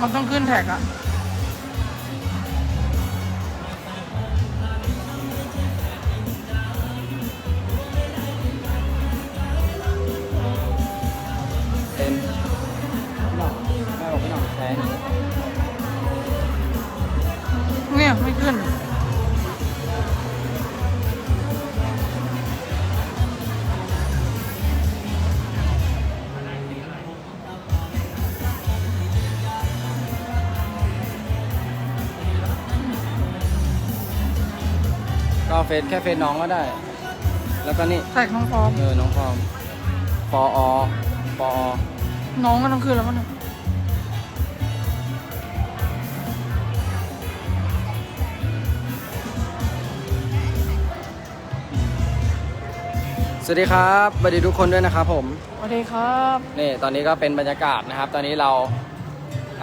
มันต้องขึ้นแท็กอะ ฟซแค่เฟซน้องก็ได้ แล้วก็นี่แท็กน้องฟอร์มเออน้องฟอร์มปออปออน้องก็ต้องขึ้นแล้วมั้งเนี่ยสวัสดีครับสวัสดีทุกคนด้วยนะครับผม สวัสดีครับนี่ตอนนี้ก็เป็นบรรยากาศนะครับ ตอนนี้เรา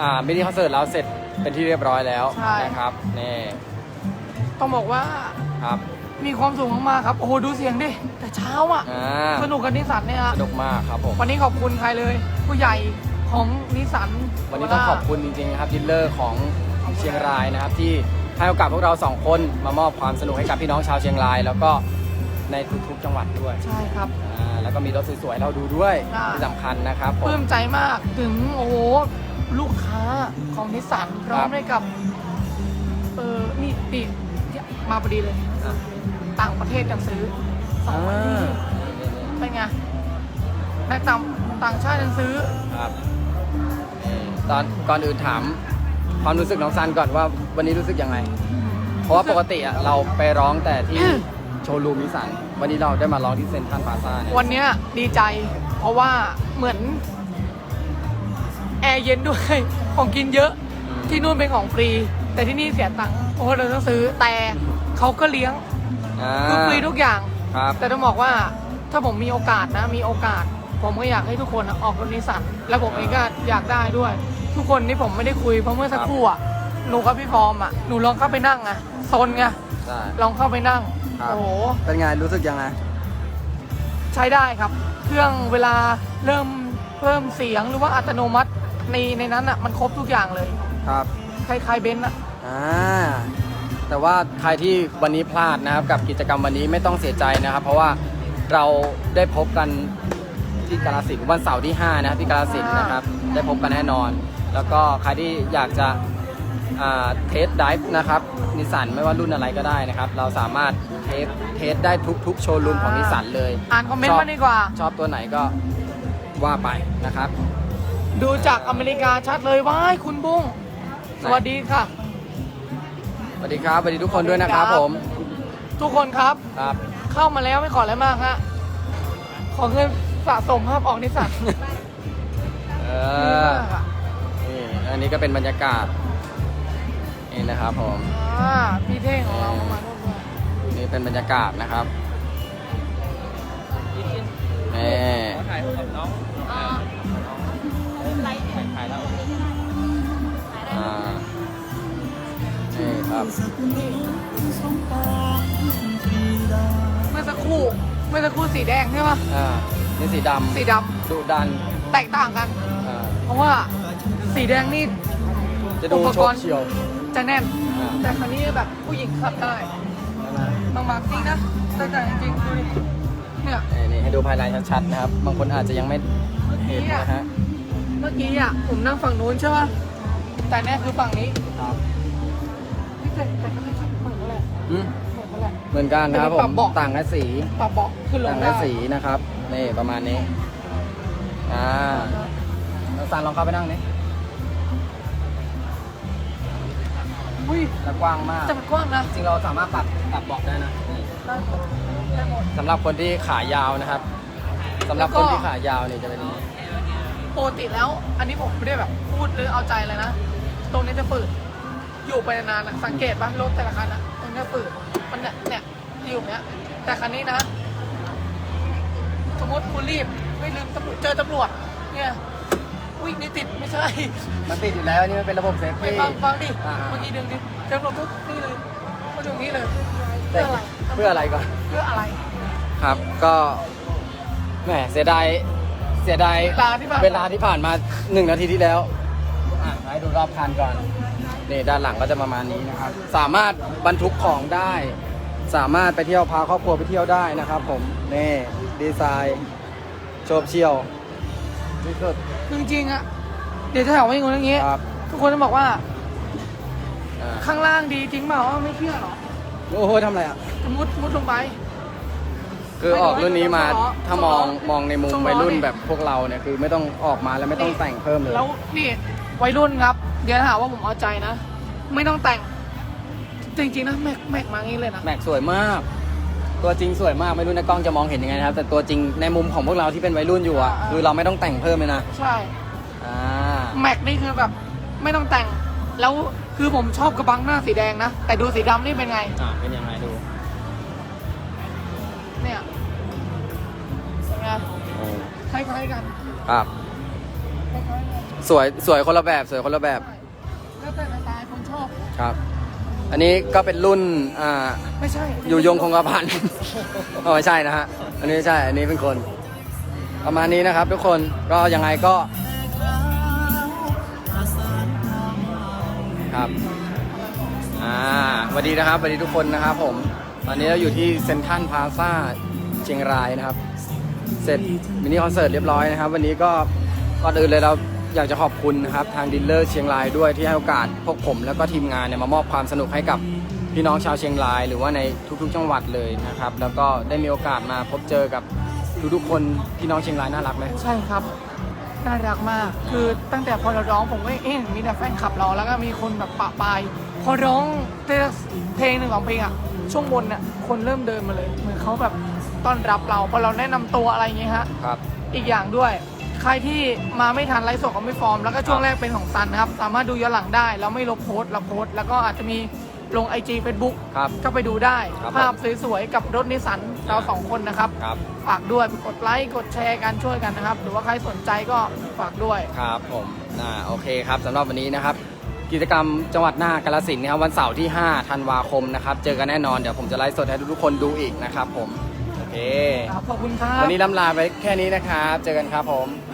อ่ามินิคอนเสิร์ตเราเสร็จเป็นที่เรียบร้อยแล้วนะครับนี่ต้องบอกว่าครับ มีความสุขมากๆครับ โอ้โห ดูเสียงดิ แต่เช้าอะอ่าสนุกกับนิสสันเนี่ยฮะสนุกมากครับผม วันนี้ขอบคุณใครเลย ผู้ใหญ่ของนิสสันวันนี้ต้องขอบคุณจริงๆนะครับดีลเลอร์ของเชียงรายนะครับ ที่ให้โอกาสพวกเราสองคนมามอบความสนุกให้กับพี่น้องชาวเชียงราย แล้วก็ในทุกๆจังหวัดด้วยใช่ครับ อ่าแล้วก็มีรถสวยๆเราดูด้วยอ่าที่สำคัญนะครับผปลื้ม มใจมากถึงโอ้โหลูกค้าของนิสสันพร้อครัมบ ได้กับเออนี่นี่ มาพอดีเลย อะต่างประเทศยังซื้อสองวันนี้อ่าเป็นไงในต่างต่างชาติยังซื้อ ครับนี่ตอนก่อนอื่นถามความรู้สึกน้องซันก่อนว่าวันนี้รู้สึกยังไง เพราะว่าปกติอะเราไปร้องแต่ที่อืมโชว์รูมนิสสันวันนี้เราได้มาร้องที่เซ็นทรัลพลาซ่าเนี่ยวันเนี้ยดีใจ เพราะว่าเหมือน แอร์เย็นด้วย ของกินเยอะอืมที่นู่นเป็นของฟรี แต่ที่นี่เสียตังค์โอ้โหเราต้องซื้อแต่เขาก็เลี้ยงอ่าคือฟรีทุกอย่าง ครับ แต่ต้องบอกว่าถ้าผมมีโอกาสนะมีโอกาส ผมก็อยากให้ทุกคนอะออกรถนิสสันแล้วผมเองก็อยากได้ด้วย ทุกคนนี่ผมไม่ได้คุยเพราะเมื่อสักครู่อะหนูกับพี่ฟอร์มอะหนูลองเข้าไปนั่งอะโซนไงใช่ลองเข้าไปนั่งครับ โอ้โหเป็นไงรู้สึกยังไง ใช้ได้ครับ เครื่องเวลาเริ่มเพิ่มเสียงหรือว่าอัตโนมัติในในนั้นอะมันครบทุกอย่างเลยครับ คล้ายๆเบนซ์อะ อ่าแต่ว่าใครที่วันนี้พลาดนะครับกับกิจกรรมวันนี้ไม่ต้องเสียใจนะครับ เพราะว่าเราได้พบกันที่กาลสินธุ์วันเสาร์ที่ 5 นะครับที่กาลสินธุ์นะครับ ได้พบกันแน่นอน แล้วก็ใครที่อยากจะเทสไดฟ์นะครับนิสสันไม่ว่ารุ่นอะไรก็ได้นะครับ เราสามารถเทสเทสได้ทุกๆ โชว์รูมของนิสสันเลยอ่านคอมเมนชต์อบมาดีกว่า ชอบตัวไหนก็ว่าไปนะครับ ดูจากอเมริกาชัดเลยว้ายคุณบุ้งสวัสดีค่ะ สวัสดีครับสวัสดีทุกคนด้วยนะครับสวัสดีครับผม ทุกคนครับ ครับ เข้ามาแล้วไม่ขออะไรมากฮะ ขอเงินสะสมภาพออกนิสสันเอดีอมากอะนี่อันนี้ก็เป็นบรรยากาศ นี่นะครับผม อ่าพี่เท่งของเรามาร่วมด้วยนี่เป็นบรรยากาศนะครับนี่ถ่ายกับน้อง ครับ เมื่อสักครู่เมื่อสักครู่สีแดงใช่ปะอ่า นี่สีดสีดำดุดันำแตกต่างกัน อ่า เพราะว่าสีแดงนี่ จะดูอุปโชกกรณ์ เฉียว จะแน่น อ่า แต่คันนี้แบบผู้หญิงขับได้ใช่ไหมบางมากจริงนะแต่แต่จริงๆดูดิเนี่ยนี่นี่ให้ดูภายในชัดๆนะครับ บางคนอาจจะยังไม่เห็นนะฮะ เมื่อกี้อะผมนั่งฝั่งนู้นใช่ปะแต่เนี่ยคือฝั่งนี้ ครับนี่ แต่แต่ก็ไม่ใช่เหมือนกันแหละอืมเหมือนกันแหละ เหมือนกันนะครับผปรัมบเบาะ ต่างกันสีปรับเบาะขึ้นลต่างงได้กันสีนะครับนี่ประมาณนี้อ่าน้องซันลองเข้าไปนั่งนี่อุ้ยแล้วกว้างมาก แต่มันกว้างนะจริงๆเราสามารถปรับปรับเบาะได้นะนี่ได้หมดได้หมด สำหรับคนที่ขายาวนะครับสำหรับแล้วคก็นที่ขายาวนี่จะเป็นอย่างนี้ปกติแล้ว อันนี้ผมไม่ได้แบบพูดหรือเอาใจเลยนะ ตรงนี้จะฝืด อยู่ไปนานๆอะสังเกตปะรถแต่ละคันอะตรงนี้ฝืดมันเนี่ยเนี่ยที่อยู่เนี้ยแต่คันนี้นะ สมมติคุณรีบไม่ลืมตำรวจเจอตำรวจเนี่ยอุ้ยนี่ติดไม่ใช่มันติดอยู่แล้วนี่มันเป็นระบบเซฟไปตี้ ฟังฟังดิอ่า เมื่อกี้ดึงดิเจอตำรวจปุ๊บนี่เลยมาตรงนี้เลยแต่เพื่ออะไรเพื่ออะไรก่อน เพื่ออะไร ครับก็แหมเสียดายเสียดายเวลาที่ผ่านมา เวลาที่ผ่านมาหนึ่งนาทีที่แล้วอะให้ดูรอบคันก่อน นี่ด้านหลังก็จะประมาณนี้นะครับ สามารถบรรทุกของได้ สามารถไปเที่ยวพาครอบครัวไปเที่ยวได้นะครับ ผมนี่ดีไซน์โฉบเชี่ยวที่สุดจริงๆอะเดี๋ยวจะถามว่าอย่างงี้ ครับทุกคนจะบอกว่าอ่าข้างล่างดีจริงเปล่าว่าไม่เชื่อหรอโอ้โหทำอะไรอะ มุดมุดลงไป คือออกรุ่นนี้มาไม่ต้องถ้ามองต้องล้อมองในมุมต้องล้อวัยรุ่นนี่แบบพวกเราเนี่ยคือไม่ต้องออกมาแล้วไม่ต้องแต่งเพิ่มเลย แล้วนี่ วัยรุ่นครับ เดี๋ยวหาว่าผมเอาใจนะ ไม่ต้องแต่ง จริงๆนะแม็กแม็กมางี้เลยนะ แม็กสวยมาก ตัวจริงสวยมากไม่รู้ในกล้องจะมองเห็นยังไงนะครับ แต่ตัวจริงในมุมของพวกเราที่เป็นวัยรุ่นอยู่อะอ่า คือเราไม่ต้องแต่งเพิ่มเลยนะใช่ อ่าแม็กนี่คือแบบไม่ต้องแต่ง แล้วคือผมชอบกระบังหน้าสีแดงนะ แต่ดูสีดำนี่เป็นไง อ่าเป็นยังไงดูเนี่ยเป็นไงคล้ายๆกันครับ คล้ายๆกัน สวยสวยคนละแบบสวยคนละแบบใช่แล้วแต่สไตล์คนชอบ ครับ อันนี้ก็เป็นรุ่นอ่าไม่ใช่อยู่ยงคงกระพัน อ๋อไม่ใช่นะฮะอันนี้ไม่ใช่อันนี้เป็นคน ประมาณนี้นะครับ ทุกคนก็ยังไงก็ ครับอ่าสวัสดีนะครับสวัสดีทุกคนนะครับผม ตอนนี้เราอยู่ที่เซนทรัลพาซาเชียงรายนะครับ เสร็จมินิคอนเสิร์ตเรียบร้อยนะครับ วันนี้ก็ก่อนอื่นเลยเรา อยากจะขอบคุณนะครับทางดีลเลอร์เชียงรายด้วยที่ให้โอกาสพวกผมแล้วก็ทีมงานเนี่ยมามอบความสนุกให้กับพี่น้องชาวเชียงราย หรือว่าในทุกๆจังหวัดเลยนะครับ แล้วก็ได้มีโอกาสมาพบเจอกับทุกๆคนพี่น้องเชียงรายน่ารักไหมใช่ครับ น่ารักมาก คือตั้งแต่พอเราร้องผมก็เอ๊ะมีแต่แฟนคลับเราแล้วก็มีคนแบบปะปาย พอร้องเพลงหนึ่งของเพลงอะ ช่วงบนเนี่ยคนเริ่มเดินมาเลย เหมือนเขาแบบต้อนรับเราพอเราแนะนำตัวอะไรอย่างเงี้ยฮะครับ อีกอย่างด้วย ใครที่มาไม่ทันไลฟ์สดของไม่ฟอร์ม แล้วก็ช่วงแรกเป็นของซันนะครับ สามารถดูย้อนหลังได้แล้วไม่ลบโพสต์เราโพสต์แล้วก็อาจจะมีลง IG Facebook ครับก็ไปดูได้ ครับภาพสวยๆ กับรถนิสสันเราสองคนนะครับ ครับ ฝากด้วยกดไลค์ กดแชร์กันช่วยกันนะครับ หรือว่าใครสนใจก็ฝากด้วย ครับผมอ่าโอเคครับสำหรับวันนี้นะครับ กิจกรรมจังหวัดหน้ากาฬสินธุ์นะครับวันเสาร์ที่5ธันวาคมนะครับ เจอกันแน่นอนเดี๋ยวผมจะไลฟ์สดให้ทุกๆคนดูอีกนะครับผมโอ เคครับขอบคุณครับ วันนี้ล่ำลาไปแค่นี้นะครับ เจอกันครับผมค